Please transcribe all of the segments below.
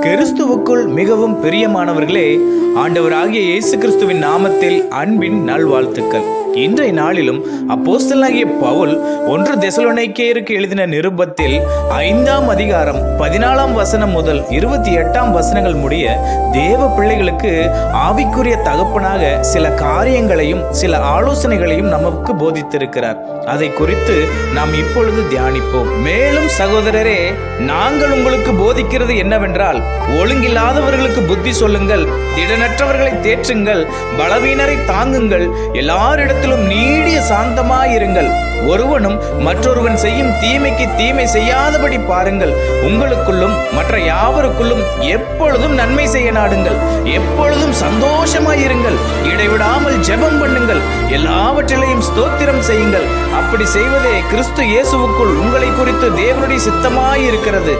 கிறிஸ்துவுக்குள் மிகவும் பிரியமானவர்களே ஆண்டவராகிய இயேசு கிறிஸ்துவின் நாமத்தில் அன்பின் நல்வாழ்த்துக்கள். இன்றைய நாளிலும் அப்போஸ்தலாகிய பவுல் ஒன்று தெசலோனிக்கேயருக்கு எழுதின நிருபத்தில் ஐந்தாம் அதிகாரம் பதினாலாம் வசனம் முதல் இருபத்தி எட்டாம் வசனங்கள் முடிய தேவ பிள்ளைகளுக்கு ஆவிக்குரிய தகப்பனாக சில காரியங்களையும் சில ஆலோசனைகளையும் நமக்கு போதித்திருக்கிறார். அதை குறித்து நாம் இப்பொழுது தியானிப்போம். மேலும் சகோதரரே நாங்கள் உங்களுக்கு போதிக்கிறது என்னவென்றால் ஒழுங்கில்லாதவர்களுக்கு புத்தி சொல்லுங்கள் திடனற்றவர்களை தேற்றுங்கள் பலவீனரை தாங்குங்கள் எல்லாரிடத்திலும் நீடிய சாந்தமாயிருங்கள். ஒருவனும் மற்றொருவன் செய்யும் தீமைக்கு தீமை செய்யாதபடி பாருங்கள். உங்களுக்குள்ளும் மற்ற யாவருக்குள்ளும் எப்பொழுதும் நன்மை செய்ய நாடுங்கள். எப்பொழுதும் சந்தோஷமாயிருங்கள். இடைவிடாமல் ஜெபம் பண்ணுங்கள். எல்லாவற்றிலையும் ஸ்தோத்திரம் செய்யுங்கள். அப்படி செய்வதே கிறிஸ்து இயேசுவுக்குள் உங்களை குறித்து தேவனுடைய சித்தமாயிருக்கிறது.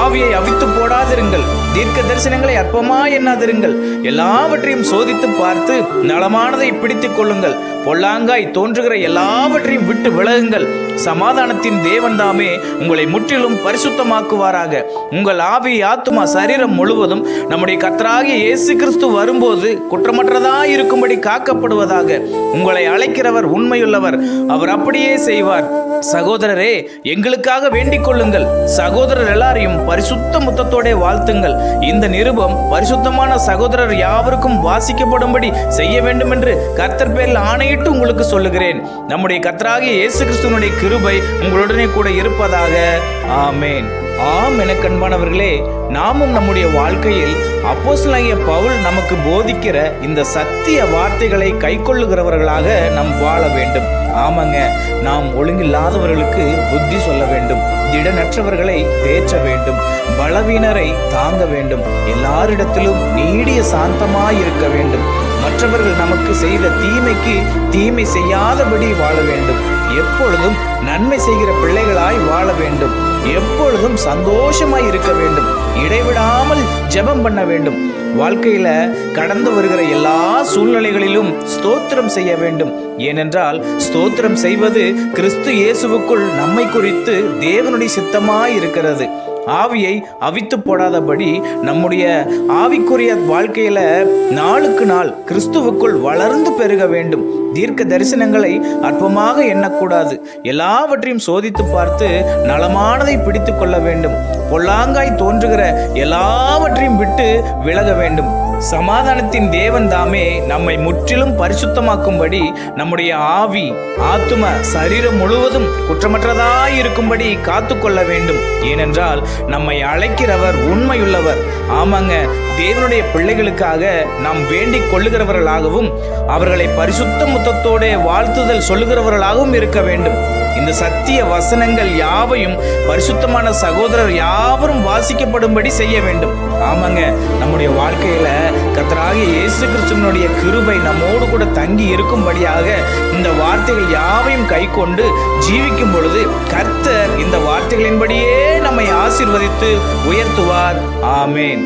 ஆவியை அவித்து போடாதிருங்கள். தீர்க்க தரிசனங்களை அற்பமாய் எண்ணாதிருங்கள். எல்லாவற்றையும் சோதித்து பார்த்து நலமானதை பிடித்துக் கொள்ளுங்கள். பொல்லாங்காய் தோன்றுகிற எல்லாவற்றையும் விட்டு விலகுங்கள். சமாதானத்தின் தேவன் தாமே உங்களை முற்றிலும் பரிசுத்தமாக்குவாராக. உங்கள் ஆவி ஆத்துமா சரீரம் முழுவதும் நம்முடைய கத்தராகிய இயேசு கிறிஸ்து வரும்போது குற்றமற்றதா இருக்கும்படி காக்கப்படுவதாக. உங்களை அழைக்கிறவர் உண்மையுள்ளவர். அவர் அப்படியே செய்வார். சகோதரரே எங்களுக்காக வேண்டிக் கொள்ளுங்கள். சகோதரர் எல்லாரையும் பரிசுத்த முத்தத்தோட வாழ்த்துங்கள். இந்த நிருபம் பரிசுத்தமான சகோதரர் யாவருக்கும் வாசிக்கப்படும்படி செய்ய வேண்டும் என்று கர்த்தர் பேரில் ஆணையிட்டு உங்களுக்கு சொல்லுகிறேன். நம்முடைய கர்த்தராகிய இயேசு கிறிஸ்துவனுடைய கிருபை உங்களுடனே கூட இருப்பதாக. ஆமேன். ஆம் என கண்பானவர்களே நாமும் நம்முடைய வாழ்க்கையில் அப்போசலாகிய பவுல் நமக்கு போதிக்கிற இந்த சத்திய வார்த்தைகளை கைக்கொள்ளுகிறவர்களாக நாம் வாழ வேண்டும். ஆமாங்க நாம் ஒழுங்கில்லாதவர்களுக்கு புத்தி சொல்ல வேண்டும் திடனற்றவர்களை தேற்ற வேண்டும் பலவீனரை தாங்க வேண்டும் எல்லாரிடத்திலும் நீடிய சாந்தமாய் இருக்க வேண்டும். மற்றவர்கள் நமக்கு செய்த தீமைக்கு தீமை செய்யாதபடி வாழ வேண்டும் எப்பொழுதும் நன்மை செய்கிற பிள்ளைகளாய் வாழ வேண்டும். எப்பொழுதும் சந்தோஷமாய் இருக்க வேண்டும். இடைவிடாமல் ஜெபம் பண்ண வேண்டும். வாழ்க்கையில கடந்து வருகிற எல்லா சூழ்நிலைகளிலும் ஸ்தோத்திரம் செய்ய வேண்டும். ஏனென்றால் ஸ்தோத்திரம் செய்வது கிறிஸ்து இயேசுவுக்குள் நம்மை குறித்து தேவனுடைய சித்தமாய் இருக்கிறது. ஆவியை அவித்து போடாதபடி நம்முடைய ஆவிக்குரிய வாழ்க்கையில நாளுக்கு நாள் கிறிஸ்துவுக்குள் வளர்ந்து பெருக வேண்டும். தீர்க்க தரிசனங்களை அற்பமாக எண்ணக்கூடாது. எல்லாவற்றையும் சோதித்து பார்த்து நலமானதை பிடித்து கொள்ள வேண்டும். பொல்லாங்காய் தோன்றுகிற எல்லாவற்றையும் விட்டு விலக வேண்டும். சமாதானத்தின் தேவன் தாமே நம்மை முற்றிலும் பரிசுத்தமாக்கும்படி நம்முடைய ஆவி ஆத்தும சரீரம் முழுவதும் குற்றமற்றதாய் இருக்கும்படி காத்து கொள்ள வேண்டும். ஏனென்றால் நம்மை அழைக்கிறவர் உண்மையுள்ளவர். ஆமாங்க தேவனுடைய பிள்ளைகளுக்காக நாம் வேண்டிக் கொள்ளுகிறவர்களாகவும் அவர்களை பரிசுத்த முத்தத்தோட வாழ்த்துதல் சொல்லுகிறவர்களாகவும் இருக்க வேண்டும். இந்த சத்திய வசனங்கள் யாவையும் பரிசுத்தமான சகோதரர் யாவரும் வாசிக்கப்படும்படி செய்ய வேண்டும். ஆமாங்க நம்முடைய வாழ்க்கையில கத்தராகிய இயேசு கிறிஸ்துவனுடைய கிருபை நம்மோடு கூட தங்கி இருக்கும்படியாக இந்த வார்த்தைகள் யாவையும் கை கொண்டு ஜீவிக்கும் பொழுது கர்த்தர் இந்த வார்த்தைகளின்படியே நம்மை ஆசிர்வதித்து உயர்த்துவார். ஆமேன்.